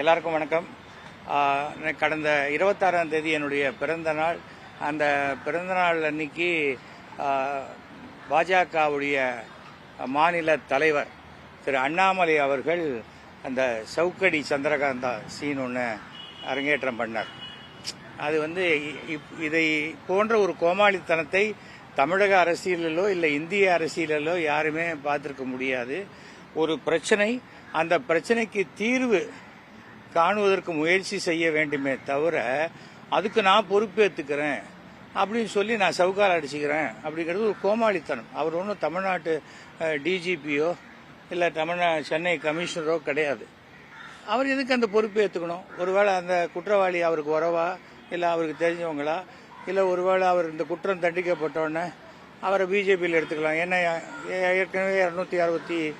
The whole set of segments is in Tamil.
எல்லாருக்கும் வணக்கம். கடந்த இருபத்தாறாம் தேதி என்னுடைய பிறந்த நாள். அந்த பிறந்த நாள் அன்னைக்கு பாஜகவுடைய மாநில தலைவர் திரு அண்ணாமலை அவர்கள் அந்த சவுக்கடி சந்திரகாந்தா சீன் ஒன்று அரங்கேற்றம் பண்ணார். அது வந்து இப்- இதை போன்ற ஒரு கோமாளித்தனத்தை தமிழக அரசியலிலோ இல்லை இந்திய அரசியலிலோ யாருமே பார்த்துருக்க முடியாது. ஒரு பிரச்சனை அந்த பிரச்சனைக்கு தீர்வு காணுவதற்கு முயற்சி செய்ய வேண்டுமே தவிர அதுக்கு நான் பொறுப்பேற்றுக்கிறேன் அப்படின்னு சொல்லி நான் சவுக்கால் அடிச்சுக்கிறேன். அப்படிங்கிறது ஒரு கோமாளித்தனம். அவர் ஒன்றும் தமிழ்நாட்டு டிஜிபியோ இல்லை தமிழ்நா சென்னை கமிஷனரோ கிடையாது. அவர் எதுக்கு அந்த பொறுப்பு ஏற்றுக்கணும் ஒருவேளை அந்த குற்றவாளி அவருக்கு உறவா? இல்லை அவருக்கு தெரிஞ்சவங்களா? இல்லை ஒருவேளை அவர் இந்த குற்றம் தண்டிக்கப்பட்டோடனே அவரை பிஜேபியில் எடுத்துக்கலாம். என்ன ஏ- ஏற்கனவே இரநூத்தி அறுபத்தி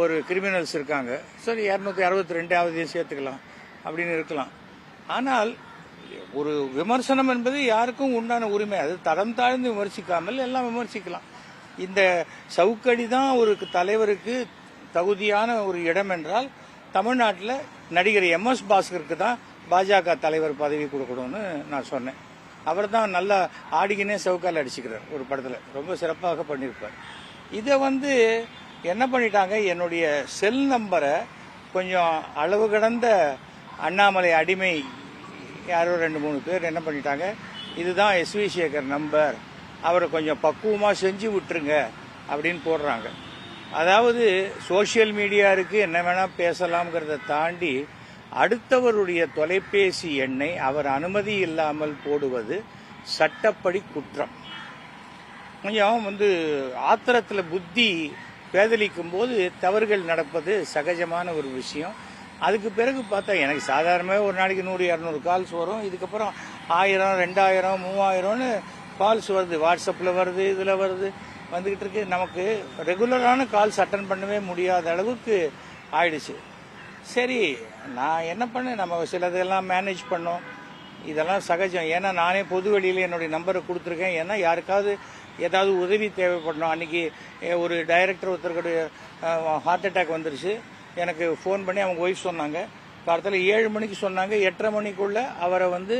ஒரு கிரிமினல்ஸ் இருக்காங்க. சரி இரநூத்தி அறுபத்தி ரெண்டாவதையும் சேர்த்துக்கலாம் அப்படின்னு இருக்கலாம். ஆனால் ஒரு விமர்சனம் என்பது யாருக்கும் உண்டான உரிமை. அது தரம் தாழ்ந்து விமர்சிக்காமல் எல்லாம் விமர்சிக்கலாம். இந்த சவுக்கடி தான் ஒரு தலைவருக்கு தகுதியான ஒரு இடம் என்றால் தமிழ்நாட்டில் நடிகர் எம் எஸ் பாஸ்கருக்கு தான் பாஜக தலைவர் பதவி கொடுக்கணும்னு நான் சொன்னேன். அவர் தான் நல்லா ஆடிக்கினே சவுக்கால் அடிச்சுக்கிறார் ஒரு படத்தில். ரொம்ப சிறப்பாக பண்ணியிருப்பார். இதை வந்து என்ன பண்ணிட்டாங்க? என்னுடைய செல் நம்பரை கொஞ்சம் அளவு கடந்த அண்ணாமலை அடிமை யாரோ ரெண்டு மூணு பேர் என்ன பண்ணிட்டாங்க? இதுதான் எஸ்வி சேகர் நம்பர் அவரை கொஞ்சம் பக்குவமாக செஞ்சு விட்டுருங்க அப்படின்னு போடுறாங்க. அதாவது சோஷியல் மீடியா இருக்கு என்ன வேணால் பேசலாம்ங்கிறத தாண்டி அடுத்தவருடைய தொலைபேசி எண்ணை அவர் அனுமதி இல்லாமல் போடுவது சட்டப்படி குற்றம். கொஞ்சம் வந்து ஆத்திரத்தில் புத்தி பேதலிக்கும் போது தவறுகள் நடப்பது சகஜமான ஒரு விஷயம். அதுக்கு பிறகு பார்த்தா எனக்கு சாதாரணமாக ஒரு நாளைக்கு நூறு இரநூறு கால்ஸ் வரும். இதுக்கப்புறம் ஆயிரம் ரெண்டாயிரம் மூவாயிரம்னு கால்ஸ் வருது. வாட்ஸ்அப்பில் வருது இதில் வருது. வந்துக்கிட்டு இருக்கு. நமக்கு ரெகுலரான கால்ஸ் அட்டன் பண்ணவே முடியாத அளவுக்கு ஆயிடுச்சு. சரி நான் என்ன பண்ணேன்? நம்ம சிலதெல்லாம் மேனேஜ் பண்ணோம். இதெல்லாம் சகஜம். ஏன்னா நானே பொது வெளியில் என்னுடைய நம்பரை கொடுத்துருக்கேன். ஏன்னா யாருக்காவது ஏதாவது உதவி தேவைப்படணும். அன்னைக்கு ஒரு டைரக்டர் ஒருத்தருடைய ஹார்ட் அட்டாக் வந்துருச்சு. எனக்கு ஃபோன் பண்ணி அவங்க ஒய்ஃப் சொன்னாங்க. காலத்தில் ஏழு மணிக்கு சொன்னாங்க. எட்டரை மணிக்குள்ள அவரை வந்து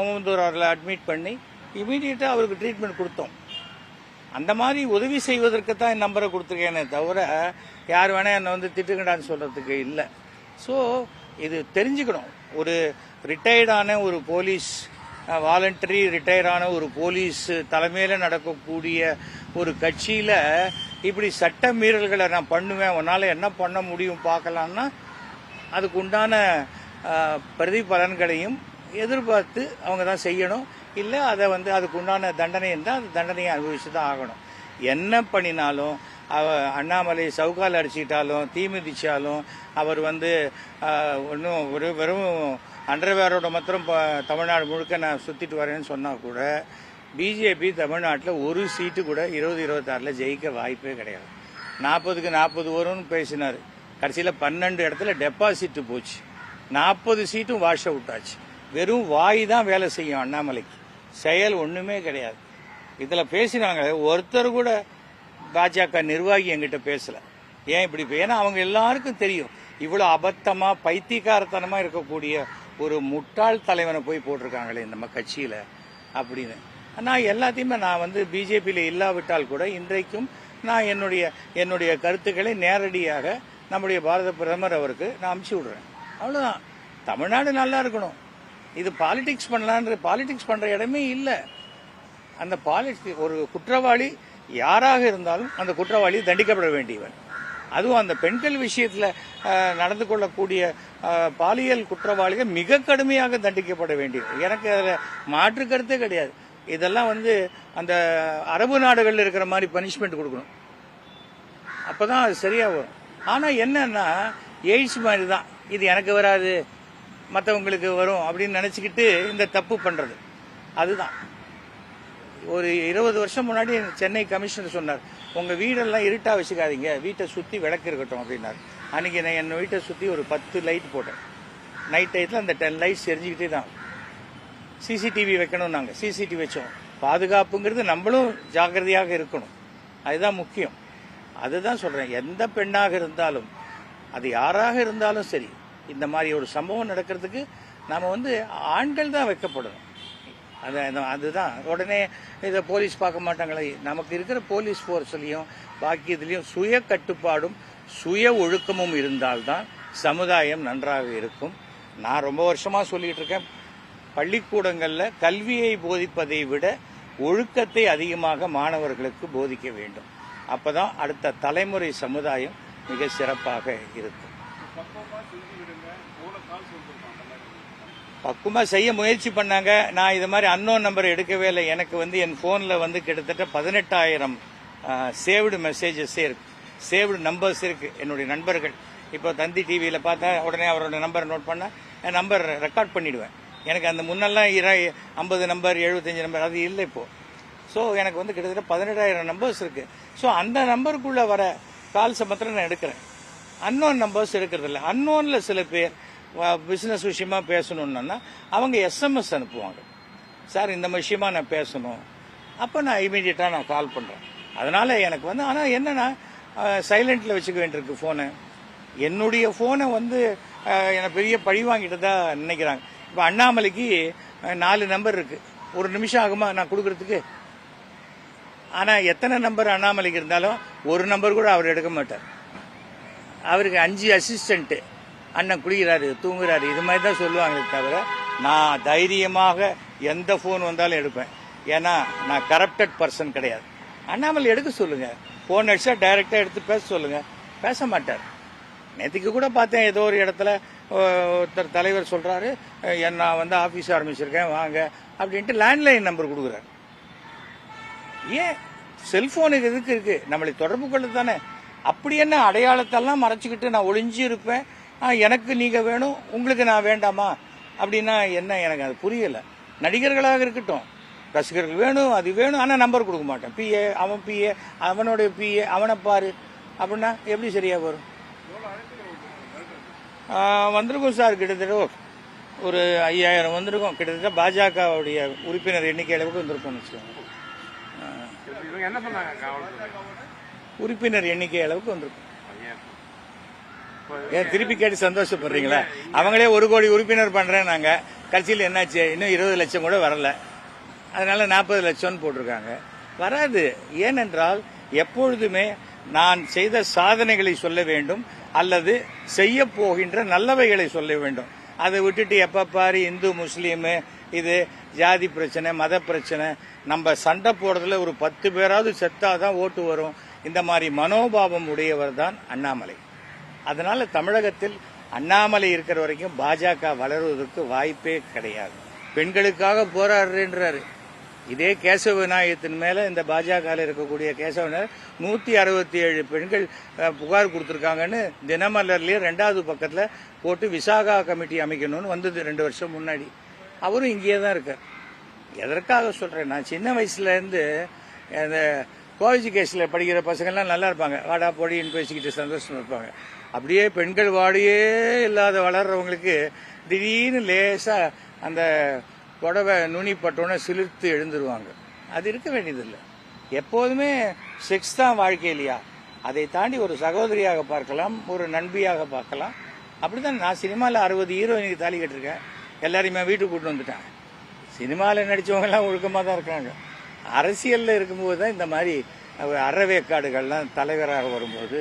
ஓமந்தூரில் அட்மிட் பண்ணி இமீடியட்டாக அவருக்கு ட்ரீட்மெண்ட் கொடுத்தோம். அந்த மாதிரி உதவி செய்வதற்கு தான் என் நம்பரை கொடுத்துருக்கேனே தவிர யார் வேணால் என்னை வந்து திட்டுங்கடான்னு சொல்கிறதுக்கு இல்லை. ஸோ இது தெரிஞ்சுக்கணும். ஒரு ரிட்டையர்டான ஒரு போலீஸ் வாலண்டரி ரிட்டையரான ஒரு போலீஸ் தலைமையில் நடக்கக்கூடிய ஒரு கட்சியில் இப்படி சட்ட மீறல்களை நான் பண்ணுவேன் உன்னால் என்ன பண்ண முடியும் பார்க்கலான்னா அதுக்கு உண்டான பிரதிபலன்களையும் எதிர்பார்த்து அவங்க தான் செய்யணும். இல்லை அதை வந்து அதுக்கு உண்டான தண்டனை இருந்தால் அந்த தண்டனையை அனுபவிச்சு தான் ஆகணும். என்ன பண்ணினாலும் அண்ணாமலை சவுக்கால் அடிச்சிட்டாலும் தீ மிதிச்சாலும் அவர் வந்து ஒன்றும் ஒரு வெறும் அண்டர்வேரோட மாத்திரம் தமிழ்நாடு முழுக்க நான் சுற்றிட்டு வரேன்னு சொன்னால் கூட பிஜேபி தமிழ்நாட்டில் ஒரு சீட்டு கூட இருபது இருபத்தாறில் ஜெயிக்க வாய்ப்பே கிடையாது. நாற்பதுக்கு நாற்பது வரும்னு பேசினார். கடைசியில் பன்னெண்டு இடத்துல டெபாசிட் போச்சு. நாற்பது சீட்டும் வாஷ் அவுட் ஆச்சு. வெறும் வாய் தான் வேலை செய்யும் அண்ணாமலைக்கு. செயல் ஒன்றுமே கிடையாது. இதில் பேசினாங்க. ஒருத்தர் கூட பாஜக நிர்வாகி என்கிட்ட பேசல. ஏன் இப்படி ஏன்னா அவங்க எல்லாருக்கும் தெரியும். இவ்வளோ அபத்தமா பைத்தியக்காரத்தனமாக இருக்கக்கூடிய ஒரு முட்டாள் தலைவனை போய் போட்டிருக்காங்களே நம்ம கட்சியில அப்படின்னு. நான் எல்லாத்தையுமே நான் வந்து பிஜேபியில் இல்லாவிட்டால் கூட இன்றைக்கும் நான் என்னுடைய என்னுடைய கருத்துக்களை நேரடியாக நம்முடைய பாரத பிரதமர் அவருக்கு நான் அமுச்சு விடுறேன். அவ்வளோதான் தமிழ்நாடு நல்லா இருக்கணும். இது பாலிடிக்ஸ் பண்ணலான்ற பாலிடிக்ஸ் பண்ற இடமே இல்லை. அந்த பாலிடிக்ஸ் ஒரு குற்றவாளி யாராக இருந்தாலும் அந்த குற்றவாளி தண்டிக்கப்பட வேண்டியவன். அதுவும் அந்த பெண்கள் விஷயத்தில் நடந்து கொள்ளக்கூடிய பாலியல் குற்றவாளிகள் மிக கடுமையாக தண்டிக்கப்பட வேண்டியது. எனக்கு அதில் மாற்று கருத்தே கிடையாது. இதெல்லாம் வந்து அந்த அரபு நாடுகளில் இருக்கிற மாதிரி பனிஷ்மெண்ட் கொடுக்கணும். அப்பதான் அது சரியாக வரும். ஆனால் என்னன்னா எய்ட்ஸ் மாதிரி தான். இது எனக்கு வராது மற்றவங்களுக்கு வரும் அப்படின்னு நினச்சிக்கிட்டு இந்த தப்பு பண்ணுறது அதுதான். ஒரு இருபது வருஷம் முன்னாடி சென்னை கமிஷனர் சொன்னார் உங்கள் வீடெல்லாம் இருட்டாக வச்சுக்காதீங்க வீட்டை சுற்றி விளக்கு இருக்கட்டும் அப்படின்னார். அன்றைக்கி நான் என் வீட்டை சுற்றி ஒரு பத்து லைட் போட்டேன். நைட் டயத்தில் அந்த டென் லைட்ஸ் எரிஞ்சுக்கிட்டே தான். சிசிடிவி வைக்கணும் நாங்கள் சிசிடிவி வச்சோம். பாதுகாப்புங்கிறது நம்மளும் ஜாக்கிரதையாக இருக்கணும். அதுதான் முக்கியம். அதுதான் சொல்கிறேன் எந்த பெண்ணாக இருந்தாலும் அது யாராக இருந்தாலும் சரி இந்த மாதிரி ஒரு சம்பவம் நடக்கிறதுக்கு நாம் வந்து ஆண்கள் தான் வைக்கப்படணும். அந்த அதுதான். உடனே இதை போலீஸ் பார்க்க மாட்டாங்களே. நமக்கு இருக்கிற போலீஸ் ஃபோர்ஸ்லையும் பாக்கி இதுலேயும் சுய கட்டுப்பாடும் சுய ஒழுக்கமும் இருந்தால்தான் சமுதாயம் நன்றாக இருக்கும். நான் ரொம்ப வருஷமாக சொல்லிகிட்டு இருக்கேன். பள்ளிக்கூடங்களில் கல்வியை போதிப்பதை விட ஒழுக்கத்தை அதிகமாக மாணவர்களுக்கு போதிக்க வேண்டும். அப்பதான் அடுத்த தலைமுறை சமுதாயம் மிக சிறப்பாக இருக்கும். பக்குவமாக செய்ய முயற்சி பண்ணாங்க. நான் இது மாதிரி அன்னோன் நம்பர் எடுக்கவே இல்லை. எனக்கு வந்து என் ஃபோனில் வந்து கிட்டத்தட்ட பதினெட்டாயிரம் சேவ்டு மெசேஜஸ் இருக்கு. சேவ்டு நம்பர்ஸ் இருக்கு என்னுடைய நண்பர்கள். இப்போ தந்தி டிவியில் பார்த்தா உடனே அவரோட நம்பரை நோட் பண்ணால் என் நம்பர் ரெக்கார்ட் பண்ணிடுவேன். எனக்கு அந்த முன்னெல்லாம் இர ஐம்பது நம்பர் எழுபத்தஞ்சு நம்பர் அது இல்லை இப்போது ஸோ எனக்கு வந்து கிட்டத்தட்ட பதினெட்டாயிரம் நம்பர்ஸ் இருக்குது ஸோ அந்த நம்பருக்குள்ளே வர கால்ஸை மாத்திரம் நான் எடுக்கிறேன். அன்னோன் நம்பர்ஸ் எடுக்கிறது இல்லை. அன்னோனில் சில பேர் பிஸ்னஸ் விஷயமா பேசணும்னா அவங்க எஸ்எம்எஸ் அனுப்புவாங்க. சார் இந்த விஷயமா நான் பேசணும். அப்போ நான் இமீடியட்டாக நான் கால் பண்ணுறேன் அதனால் எனக்கு வந்து ஆனால் என்னென்னா சைலண்ட்டில் வச்சுக்க வேண்டியிருக்கு ஃபோனை என்னுடைய ஃபோனை வந்து எனக்கு பெரிய பழி வாங்கிட்டு தான் நினைக்கிறாங்க. இப்போ அண்ணாமலைக்கு நாலு நம்பர் இருக்குது ஒரு நிமிஷம் ஆகுமா? நான் கொடுக்குறதுக்கு. ஆனால் எத்தனை நம்பர் அண்ணாமலைக்கு இருந்தாலும் ஒரு நம்பர் கூட அவர் எடுக்க மாட்டார். அவருக்கு அஞ்சு அசிஸ்டண்ட்டு அண்ணன் குளிக்கிறாரு தூங்குறாரு இது மாதிரி தான் சொல்லுவாங்களே தவிர நான் தைரியமாக எந்த ஃபோன் வந்தாலும் எடுப்பேன். ஏன்னா நான் கரப்டட் பர்சன் கிடையாது. அண்ணாமலை எடுக்க சொல்லுங்க. ஃபோன் அடிச்சா டைரக்டா எடுத்து பேச சொல்லுங்க. பேச மாட்டார். நேற்றுக்கு கூட பார்த்தேன் ஏதோ ஒரு இடத்துல ஒருத்தர் தலைவர் சொல்றாரு நான் வந்து ஆஃபீஸ் ஆரம்பிச்சிருக்கேன் வாங்க அப்படின்ட்டு லேண்ட்லைன் நம்பர் கொடுக்குறாரு. ஏன்? செல்போனுக்கு எதுக்கு இருக்கு? நம்மளை தொடர்பு கொள்ளதானே அப்படி என்ன அடையாளத்தெல்லாம் மறைச்சிக்கிட்டு நான் ஒளிஞ்சு இருப்பேன் எனக்கு நீங்க வேணும் உங்களுக்கு நான் வேண்டாமா? அப்படின்னா என்ன எனக்கு அது புரியல. நடிகர்களாக இருக்கட்டும். ரசிகர்கள் வேணும் அது வேணும் ஆனா நம்பர் கொடுக்க மாட்டேன். பிஏ அவன் பிஏ அவனுடைய பிஏ அவனை பாரு. அப்படின்னா எப்படி சரியா வரும்? வந்திருக்கும் சார் கிட்டத்தட்ட ஒரு ஐயாயிரம் வந்திருக்கும். கிட்டத்தட்ட பாஜகவுடைய உறுப்பினர் எண்ணிக்கை அளவுக்கு வந்திருக்கும்னு வச்சுக்கோங்க. உறுப்பினர் எண்ணிக்கை அளவுக்கு வந்திருக்கும். ஏன் திருப்பி கேட்டு சந்தோஷப்படுறீங்களா? அவங்களே ஒரு கோடி உறுப்பினர் பண்றேன் நாங்க கட்சியில் என்னாச்சு? இன்னும் இருபது லட்சம் கூட வரல. அதனால நாற்பது லட்சம்னு போட்டிருக்காங்க. வராது. ஏனென்றால் எப்பொழுதுமே நான் செய்த சாதனைகளை சொல்ல வேண்டும் அல்லது செய்ய போகின்ற நல்லவைகளை சொல்ல வேண்டும். அதை விட்டுட்டு எப்ப பாரு இந்து முஸ்லீமு இது ஜாதி பிரச்சனை மத பிரச்சனை. நம்ம சண்டை போடுறதுல ஒரு பத்து பேராவது செத்தாதான் ஓட்டு வரும். இந்த மாதிரி மனோபாவம் உடையவர் தான் அண்ணாமலை. அதனால தமிழகத்தில் அண்ணாமலை இருக்கிற வரைக்கும் பாஜக வளருவதற்கு வாய்ப்பே கிடையாது. பெண்களுக்காக போராடுறேன்றாரு. இதே கேசவ விநாயகத்தின் மேல இந்த பாஜக இருக்கக்கூடிய கேசவ விநாயகர் நூத்தி அறுபத்தி ஏழு பெண்கள் புகார் கொடுத்துருக்காங்கன்னு தினமலர்லயே ரெண்டாவது பக்கத்துல போட்டு விசாகா கமிட்டி அமைக்கணும்னு வந்தது ரெண்டு வருஷம் முன்னாடி. அவரும் இங்கேயே தான் இருக்கார். எதற்காக சொல்றேன்? நான் சின்ன வயசுல இருந்து அந்த கேஸில் படிக்கிற பசங்கள்லாம் நல்லா இருப்பாங்க. வாடா பொடின்னு பேசிக்கிட்டு சந்தோஷமா இருப்பாங்க. அப்படியே பெண்கள் வாடியே இல்லாத வளர்றவங்களுக்கு திடீர்னு லேசா அந்த புடவை நுனி பட்டோன்னே சிலிர்த்து எழுந்துருவாங்க. அது இருக்க வேண்டியதில்லை. எப்போதுமே செக்ஸ் தான் வாழ்க்கை இல்லையா? அதை தாண்டி ஒரு சகோதரியாக பார்க்கலாம் ஒரு நண்பியாக பார்க்கலாம். அப்படிதான் நான் சினிமாவில் அறுபது ஹீரோயினுக்கு தாலி கட்டிருக்கேன். எல்லாரையுமே வீட்டுக்கு கூட்டு வந்துட்டாங்க சினிமாவில் நடிச்சவங்க எல்லாம் ஒழுக்கமாக தான் இருக்காங்க. அரசியலில் இருக்கும்போது தான் இந்த மாதிரி அறவேக்காடுகள்லாம் தலைவராக வரும்போது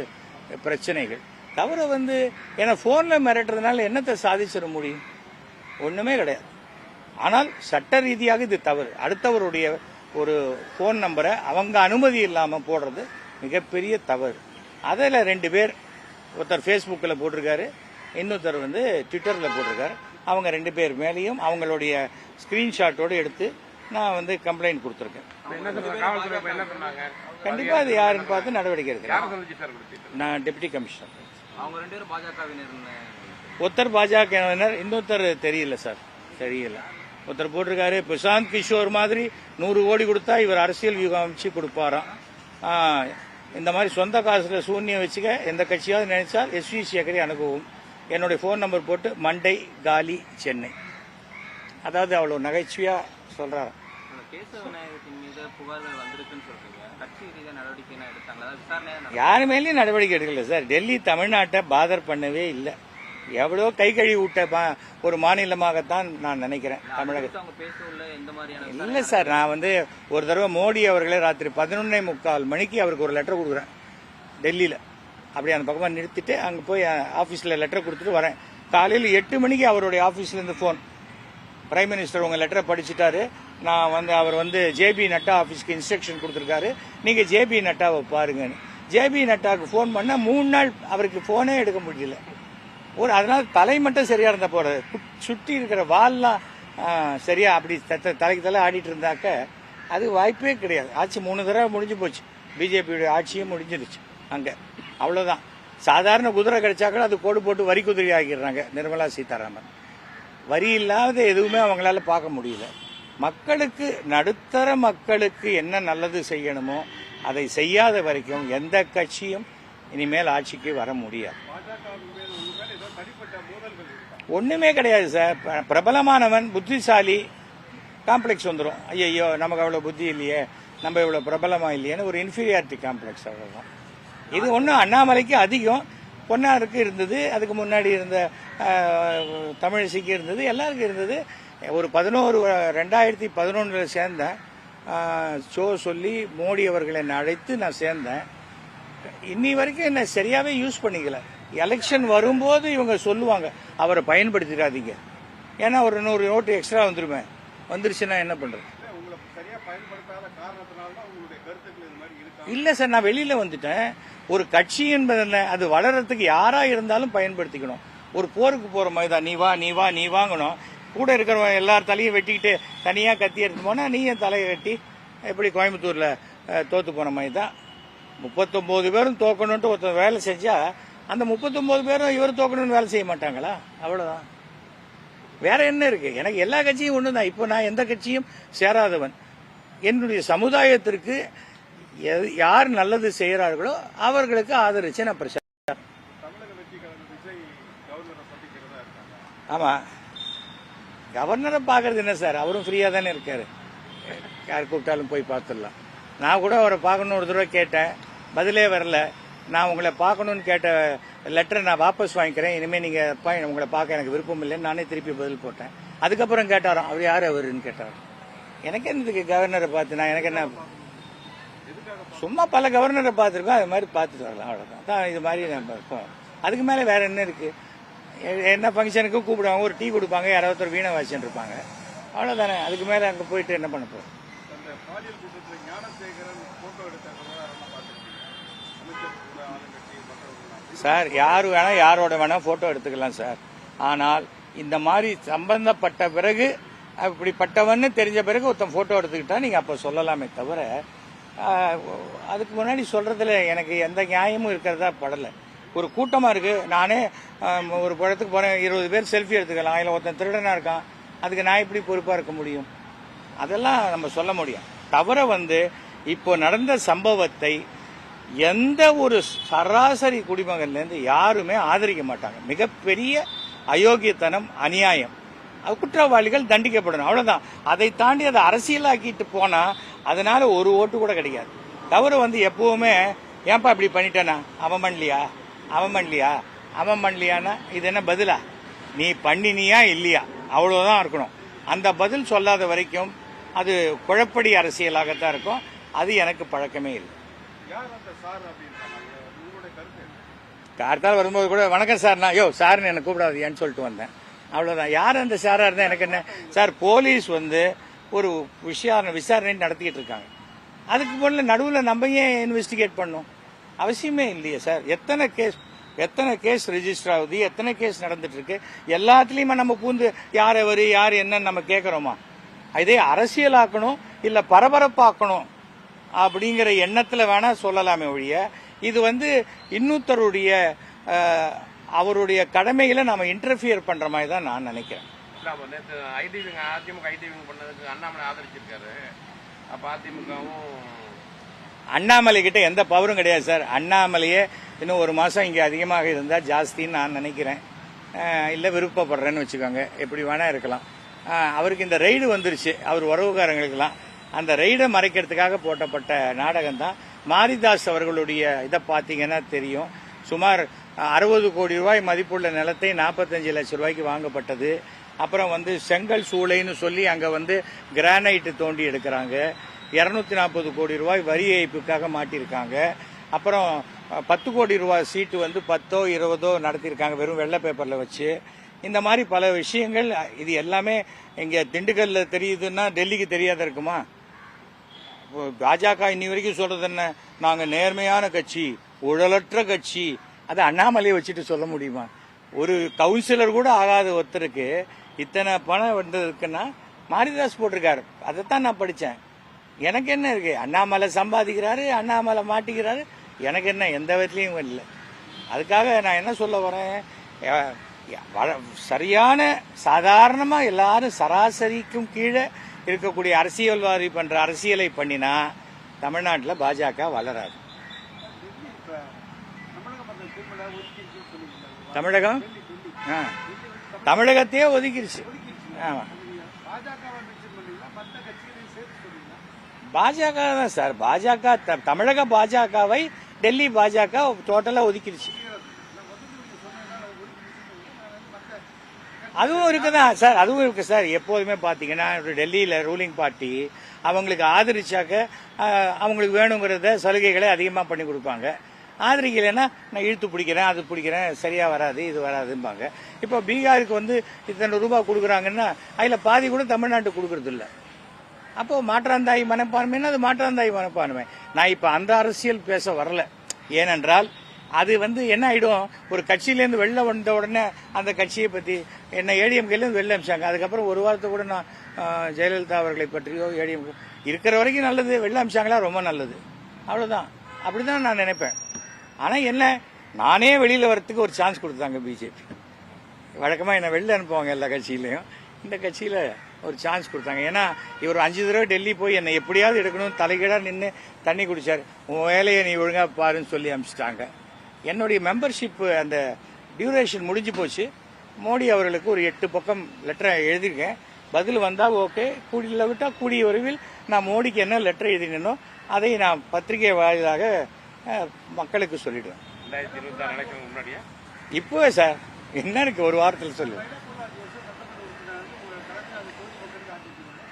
பிரச்சனைகள். தவிர வந்து ஏன்னா ஃபோனில் மிரட்டுறதுனால என்னத்தை சாதிச்சிட முடியும்? ஒன்றுமே கிடையாது. ஆனால் சட்ட ரீதியாக இது தவறு. அடுத்தவருடைய ஒரு ஃபோன் நம்பரை அவங்க அனுமதி இல்லாமல் போடுறது மிகப்பெரிய தவறு. அதில் ரெண்டு பேர் ஒருத்தர் ஃபேஸ்புக்கில் போட்டிருக்காரு இன்னொருத்தர் வந்து ட்விட்டரில் போட்டிருக்காரு. அவங்க ரெண்டு பேர் மேலேயும் அவங்களுடைய ஸ்க்ரீன்ஷாட்டோடு எடுத்து நான் வந்து கம்ப்ளைண்ட் கொடுத்துருக்கேன். கண்டிப்பாக அது யாருன்னு பார்த்து நடவடிக்கை எடுக்கிறேன் நான் டெப்டி கமிஷனர் அவங்க ரெண்டு பேரும் பாஜகவினர் ஒருத்தர் பாஜகவினர் இன்னொருத்தர் தெரியல சார். தெரியல. ஒருத்தர் போட்டிருக்காரு பிரசாந்த் கிஷோர் மாதிரி நூறு கோடி கொடுத்தா இவர் அரசியல் வியூகம் அமைச்சு கொடுப்பாராம் இந்த மாதிரி சொந்த காசுல சூன்யம் வச்சுக்க எந்த கட்சியாவது நினைச்சால் எஸ்வி சேகரை அணுகவும். என்னுடைய ஃபோன் நம்பர் போட்டு மண்டை காலி சென்னை. அதாவது அவ்வளோ நகைச்சுவையா சொல்றாரு கேசவ விநாயகத்தின் மீது புகார்கள் வந்திருக்குன்னு சொல்றீங்க. கட்சி ரீதியாக நடவடிக்கை எடுத்தாங்களா? அதாவது விசாரணை யாரு மேலேயும் நடவடிக்கை எடுக்கல சார். டெல்லி தமிழ்நாட்டை பாதர் பண்ணவே இல்லை. எவ்வளோ கை கழுவி விட்ட ஒரு மாநிலமாகத்தான் நான் நினைக்கிறேன் தமிழக அடுத்து அவங்க பேச உள்ள எந்த மாதிரியான இல்லை சார். நான் வந்து ஒரு தடவை மோடி அவர்களே ராத்திரி பதினொன்னே முக்கால் மணிக்கு அவருக்கு ஒரு லெட்டர் கொடுக்குறேன். டெல்லியில். அப்படி அந்த பக்கமாக நிறுத்திட்டு அங்கே போய் ஆஃபீஸில் லெட்டர் கொடுத்துட்டு வரேன். காலையில் எட்டு மணிக்கு அவருடைய ஆஃபீஸ்லேருந்து ஃபோன் பிரைம் மினிஸ்டர் உங்கள் லெட்டரை படிச்சுட்டாரு. நான் வந்து அவர் வந்து ஜேபி நட்டா ஆஃபீஸ்க்கு இன்ஸ்ட்ரக்ஷன் கொடுத்துருக்காரு. நீங்கள் ஜேபி நட்டாவை பாருங்கன்னு. ஜேபி நட்டாவுக்கு ஃபோன் பண்ணால் மூணு நாள் அவருக்கு ஃபோனே எடுக்க முடியல. ஒரு அதனால் தலை மட்டும் சரியாக இருந்தால் போகிறது சுற்றி இருக்கிற வால்லாம் சரியாக சரியா அப்படி தலைக்கு தலை ஆடிட்டு இருந்தாக்க அது வாய்ப்பே கிடையாது. ஆட்சி மூணு தடவை முடிஞ்சு போச்சு. பிஜேபியோட ஆட்சியும் முடிஞ்சிருச்சு அங்கே. அவ்வளோதான் சாதாரண குதிரை கிடைச்சாக்கள் அது கோடு போட்டு வரி குதிரை ஆக்கிடுறாங்க நிர்மலா சீதாராமன். வரி இல்லாத எதுவுமே அவங்களால பார்க்க முடியல. மக்களுக்கு நடுத்தர மக்களுக்கு என்ன நல்லது செய்யணுமோ அதை செய்யாத வரைக்கும் எந்த கட்சியும் இனிமேல் ஆட்சிக்கு வர முடியாது. ஒண்ணுமே கிடையாது சார். பிரபலமானவன் புத்திசாலி காம்ப்ளெக்ஸ் வந்துடும் ஐயோ நமக்கு அவ்வளோ புத்தி இல்லையே நம்ம இவ்வளோ பிரபலமா இல்லையேன்னு ஒரு இன்ஃபீரியாரிட்டி காம்ப்ளெக்ஸ் அவ்வளோதான் இது ஒன்றும் அண்ணாமலைக்கு அதிகம் பொன்னாருக்கு இருந்தது அதுக்கு முன்னாடி இருந்த தமிழிசைக்கு இருந்தது எல்லாருக்கும் இருந்தது. ஒரு பதினோரு ரெண்டாயிரத்தி பதினொன்றில் சேர்ந்தேன். ஷோ சொல்லி மோடி அவர்கள் என்னை அழைத்து நான் சேர்ந்தேன். இன்னி வரைக்கும் என்ன சரியாவே யூஸ் பண்ணிக்கல. எலெக்ஷன் வரும்போது இவங்க சொல்லுவாங்க அவரை பயன்படுத்திடாதீங்க. ஏன்னா ஒரு நூறு நோட்டு எக்ஸ்ட்ரா வந்துருமே. வந்துருச்சுன்னா என்ன பண்றது? இல்ல சார் நான் வெளியில வந்துட்டேன். ஒரு கட்சி என்பது என்ன அது வளர்றதுக்கு யாரா இருந்தாலும் பயன்படுத்திக்கணும். ஒரு போருக்கு போற மாதிரி தான். நீ வா நீ வா நீ வாங்கணும். கூட இருக்கிறவன் எல்லார் தலையும் வெட்டிக்கிட்டு தனியா கத்தி எடுத்து போனா நீ என் தலையை வெட்டி எப்படி கோயம்புத்தூர்ல தோத்து போன மாதிரி தான். முப்பத்தொன்பது பேரும் தோக்கணும்ட்டு ஒருத்தர் வேலை செஞ்சா அந்த முப்பத்தொன்பது பேரும் இவர் தோக்கணும்னு வேலை செய்ய மாட்டாங்களா? அவ்வளவுதான். வேற என்ன இருக்கு? எனக்கு எல்லா கட்சியும் ஒன்று தான் இப்போ நான் எந்த கட்சியும் சேராதவன். என்னுடைய சமுதாயத்திற்கு எது- யார் நல்லது செய்கிறார்களோ அவர்களுக்கு ஆதரிச்சு நான் பிரச்சாரம் ஆமா. கவர்னரை பார்க்கறது என்ன சார்? அவரும் ஃப்ரீயாக தானே இருக்காரு. யார் கூப்பிட்டாலும் போய் பார்த்துடலாம். நான் கூட அவரை பார்க்கணும் ஒரு தடவை கேட்டேன். பதிலே வரல. நான் உங்களை பார்க்கணும்னு கேட்ட லெட்டரை நான் வாபஸ் வாங்கிக்கிறேன். இனிமேல் நீங்கள் உங்களை பார்க்க எனக்கு விருப்பம் இல்லைன்னு நானே திருப்பி பதில் போட்டேன். அதுக்கப்புறம் கேட்டாராம். அவர் யார் அவருன்னு கேட்டார். எனக்கு என்னதுக்கு கவர்னரை பார்த்து நான் எனக்கு என்ன? சும்மா பல கவர்னரை பார்த்துருக்கோம். அது மாதிரி பார்த்துட்டு வரலாம். அவ்வளோதான் தான் இது மாதிரி நம்ம இருக்கோம். அதுக்கு மேலே வேற என்ன இருக்குது என்ன ஃபங்க்ஷனுக்கு கூப்பிடுவாங்க ஒரு டீ கொடுப்பாங்க யாராவது ஒருத்தர் வீணை வாசிச்சுட்டு இருப்பாங்க. அவ்வளோதானே அதுக்கு மேலே அங்கே போயிட்டு என்ன பண்ண சார் யார் வேணா யாரோட வேணா போட்டோ எடுத்துக்கலாம் சார். ஆனால் இந்த மாதிரி சம்பந்தப்பட்ட பிறகு அப்படிப்பட்டவன்னு தெரிஞ்ச பிறகு ஒருத்தன் போட்டோ எடுத்துக்கிட்டா நீங்க அப்ப சொல்லலாமே தவிர அதுக்கு முன்னாடி சொல்றதுல எனக்கு எந்த நியாயமும் இருக்கிறதா படல. ஒரு கூட்டமாக இருக்குது நானே ஒரு படத்துக்கு போகிறேன் இருபது பேர் செல்ஃபி எடுத்துக்கலாம். இல்லை ஒருத்தன் திருடனாக இருக்கான். அதுக்கு நான் எப்படி பொறுப்பாக இருக்க முடியும்? அதெல்லாம் நம்ம சொல்ல முடியும். தவிர வந்து இப்போ நடந்த சம்பவத்தை எந்த ஒரு சராசரி குடிமகன்லேருந்து யாருமே ஆதரிக்க மாட்டாங்க. மிகப்பெரிய அயோக்கியத்தனம் அநியாயம். குற்றவாளிகள் தண்டிக்கப்படணும். அவ்வளோதான் அதை தாண்டி அதை அரசியலாக்கிட்டு போனால் அதனால ஒரு ஓட்டு கூட கிடைக்காது. தவிர வந்து எப்பவுமே ஏன்பா இப்படி பண்ணிட்டேனா? அவன் பண்ணலையா? அவன் பண்ணலையா? அவன் பண்ணலையானா? இது என்ன பதிலா? நீ பண்ணினியா இல்லையா? அவ்வளவுதான் இருக்கணும். அந்த பதில் சொல்லாத வரைக்கும் அது குழப்படி அரசியலாகத்தான் இருக்கும். அது எனக்கு பழக்கமே இல்லை. கார்த்தால் வரும்போது கூட வணக்கம் சார் நான் யோ சார்னு என்னை கூப்பிடாது ஏன்னு சொல்லிட்டு வந்தேன். அவ்வளவுதான். யார் அந்த சாரா இருந்தா எனக்கு என்ன? சார் போலீஸ் வந்து ஒரு விசாரணை விசாரணை நடத்திக்கிட்டு இருக்காங்க. அதுக்கு முதல்ல நடுவில் நம்ம ஏன் இன்வெஸ்டிகேட் பண்ணோம் அவசியமே இல்லையே சார். எத்தனை கேஸ் எத்தனை கேஸ் ரிஜிஸ்டர் ஆகுது எத்தனை கேஸ் நடந்துட்டு இருக்கு எல்லாத்துலயுமே நம்ம பூந்து யார் எவர் யார் என்னன்னு நம்ம கேட்கறோமா இதே அரசியலாக்கணும் இல்ல பரபரப்பாக்கணும் அப்படிங்கிற எண்ணத்துல வேணா சொல்லலாமே ஒழிய இது வந்து இன்னொருத்தருடைய அவருடைய கடமைகளை நாம இன்டர்ஃபியர் பண்ற மாதிரி தான் நான் நினைக்கிறேன். இல்ல அதிமுக பண்ணதுக்கு அண்ணாமலை ஆதரிச்சிருக்காரு. அப்ப அதிமுகவும் அண்ணாமலை கிட்ட எந்த பவரும் கிடையாது சார். அண்ணாமலையே இன்னும் ஒரு மாதம் இங்கே அதிகமாக இருந்தால் ஜாஸ்தின்னு நான் நினைக்கிறேன். இல்லை விருப்பப்படுறேன்னு வச்சுக்கோங்க. எப்படி வேணால் இருக்கலாம். அவருக்கு இந்த ரைடு வந்துருச்சு. அவர் உறவுக்காரங்களுக்கெல்லாம். அந்த ரைடை மறைக்கிறதுக்காக போட்டப்பட்ட நாடகம் தான் மாரிதாஸ் அவர்களுடைய இதை பார்த்தீங்கன்னா தெரியும். சுமார் அறுபது கோடி ரூபாய் மதிப்புள்ள நிலத்தை நாற்பத்தஞ்சு லட்சம் ரூபாய்க்கு வாங்கப்பட்டது. அப்புறம் வந்து செங்கல் சூளைன்னு சொல்லி அங்கே வந்து கிரானைட்டு தோண்டி எடுக்கிறாங்க. இரநூத்தி நாற்பது கோடி ரூபாய் வரி ஏய்ப்புக்காக மாட்டியிருக்காங்க. அப்புறம் பத்து கோடி ரூபாய் சீட்டு வந்து பத்தோ இருபதோ நடத்தியிருக்காங்க வெறும் வெள்ளை பேப்பரில் வச்சு. இந்த மாதிரி பல விஷயங்கள் இது எல்லாமே இங்கே திண்டுக்கல்ல தெரியுதுன்னா டெல்லிக்கு தெரியாத இருக்குமா? இப்போ பாஜக இன்னி வரைக்கும் சொல்றது என்ன? நாங்கள் நேர்மையான கட்சி உழலற்ற கட்சி அது அண்ணாமலையை வச்சுட்டு சொல்ல முடியுமா? ஒரு கவுன்சிலர் கூட ஆகாத ஒருத்தருக்கு இத்தனை பணம் வந்ததுக்குன்னா மாரிதாஸ் போட்டிருக்காரு. அதைத்தான் நான் படித்தேன் எனக்கு என்ன இருக்கு? அண்ணாமலை சம்பாதிக்கிறாரு அண்ணாமலை மாட்டிக்கிறாரு. எனக்கு என்ன எந்த விதத்துலையும் இல்லை. அதுக்காக நான் என்ன சொல்ல வரேன் சரியான சாதாரணமாக எல்லாரும் சராசரிக்கும் கீழே இருக்கக்கூடிய அரசியல்வாதி பண்ற அரசியலை பண்ணினா தமிழ்நாட்டில் பாஜக வளராது. தமிழகம்? ஆ. தமிழகத்தையே ஒதுக்கிடுச்சு ஆமாம் பாஜக தான் சார். பாஜக த- தமிழக பாஜகவை டெல்லி பாஜக டோட்டலா ஒதுக்கிடுச்சு. அதுவும் இருக்குதான் சார். அதுவும் இருக்கு சார். எப்போதுமே பார்த்தீங்கன்னா ஒரு டெல்லியில் ரூலிங் பார்ட்டி அவங்களுக்கு ஆதரிச்சாக்க அவங்களுக்கு வேணுங்கிறத சலுகைகளை அதிகமாக பண்ணி கொடுப்பாங்க. ஆதரிக்கலைன்னா நான் இழுத்து பிடிக்கிறேன் அது பிடிக்கிறேன் சரியா வராது இது வராதும்பாங்க. இப்போ பீகாருக்கு வந்து இத்தனை ரூபாய் கொடுக்குறாங்கன்னா அதில் பாதி கூட தமிழ்நாட்டுக்கு கொடுக்கறது அப்போ மாற்றாந்தாய் மனப்பான்மைன்னா அது மாற்றாந்தாய் மனப்பான்மை. நான் இப்போ அந்த அரசியல் பேச வரல. ஏனென்றால் அது வந்து என்ன ஆயிடும்? ஒரு கட்சியிலேருந்து வெளில வந்த உடனே அந்த கட்சியை பற்றி என்ன ஏடிஎம்கேலேருந்து வெளில அமிச்சாங்க. அதுக்கப்புறம் ஒரு வாரத்தை கூட நான் ஜெயலலிதா அவர்களை பற்றியோ ஏடிஎம் இருக்கிற வரைக்கும் நல்லது. வெளில அமிச்சாங்களா? ரொம்ப நல்லது. அவ்வளோதான் அப்படிதான் நான் நினைப்பேன். ஆனால் என்ன? நானே வெளியில் வரத்துக்கு ஒரு சான்ஸ் கொடுத்தாங்க பிஜேபி வழக்கமாக என்னை வெளில அனுப்புவாங்க எல்லா கட்சியிலையும். இந்த கட்சியில் ஒரு சான்ஸ் கொடுத்தாங்க. ஏன்னா இவர் அஞ்சு தடவை டெல்லி போய் என்னை எப்படியாவது எடுக்கணும் தலைகீழாக நின்று தண்ணி குடிச்சார். உன் வேலையை நீ ஒழுங்காக பாருன்னு சொல்லி அனுப்பிச்சிட்டாங்க. என்னுடைய மெம்பர்ஷிப் அந்த டியூரேஷன் முடிஞ்சு போச்சு. மோடி அவர்களுக்கு ஒரு எட்டு பக்கம் லெட்டரை எழுதியிருக்கேன். பதில் வந்தால் ஓகே கூடியில் விட்டால் கூடிய விரைவில் நான் மோடிக்கு என்ன லெட்டர் எழுதினோ அதை நான் பத்திரிகை வாயிலாக மக்களுக்கு சொல்லிடுவேன். இப்போவே சார் என்ன இருக்கு ஒரு வாரத்தில் சொல்லு.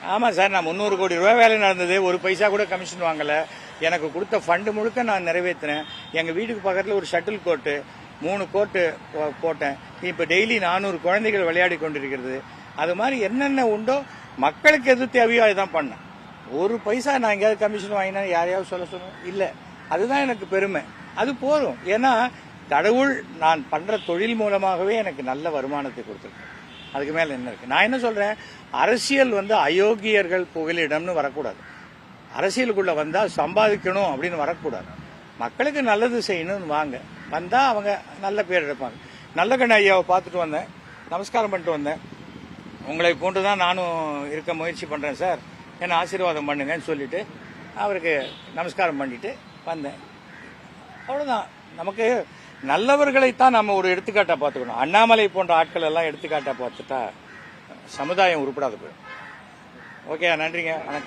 ஆமாம் சார் நான் முந்நூறு கோடி ரூபா வேலை நடந்தது ஒரு பைசா கூட கமிஷன் வாங்கலை. எனக்கு கொடுத்த ஃபண்டு முழுக்க நான் நிறைவேற்றினேன். எங்கள் வீட்டுக்கு பக்கத்தில் ஒரு ஷட்டில் கோர்ட்டு மூணு கோர்ட்டு போட்டேன். இப்போ டெய்லி நானூறு குழந்தைகள் விளையாடி கொண்டிருக்கிறது. அது மாதிரி என்னென்ன உண்டோ மக்களுக்கு எது தேவையோ அதுதான் பண்ணேன். ஒரு பைசா நான் எங்கேயாவது கமிஷன் வாங்கினா யாரையாவது சொல்ல சொல்லணும் இல்லை. அதுதான் எனக்கு பெருமை. அது போதும். ஏன்னா கடவுள் நான் பண்ணுற தொழில் மூலமாகவே எனக்கு நல்ல வருமானத்தை கொடுத்துருக்கேன் அதுக்கு மேலே என்ன இருக்கு? நான் என்ன சொல்றேன்? அரசியல் வந்து அயோக்கியர்கள் புகலிடம்னு வரக்கூடாது. அரசியலுக்குள்ள வந்தா சம்பாதிக்கணும் அப்படின்னு வரக்கூடாது. மக்களுக்கு நல்லது செய்யணும்னு வாங்க. வந்தா அவங்க நல்ல பேர் எடுப்பாங்க. நல்ல கண்ண ஐயாவை பார்த்துட்டு வந்தேன். நமஸ்காரம் பண்ணிட்டு வந்தேன். உங்களை போன்று தான் நானும் இருக்க முயற்சி பண்றேன் சார். என்ன ஆசீர்வாதம் பண்ணுங்கன்னு சொல்லிட்டு அவருக்கு நமஸ்காரம் பண்ணிட்டு வந்தேன். அவ்வளவுதான். நமக்கு நல்லவர்களைத்தான் நம்ம ஒரு எடுத்துக்காட்டா பார்த்துக்கணும். அண்ணாமலை போன்ற ஆட்கள் எல்லாம் எடுத்துக்காட்டா பார்த்துட்டா சமுதாயம் உருப்படாது போயிடும். ஓகே நன்றிங்க. வணக்கம்.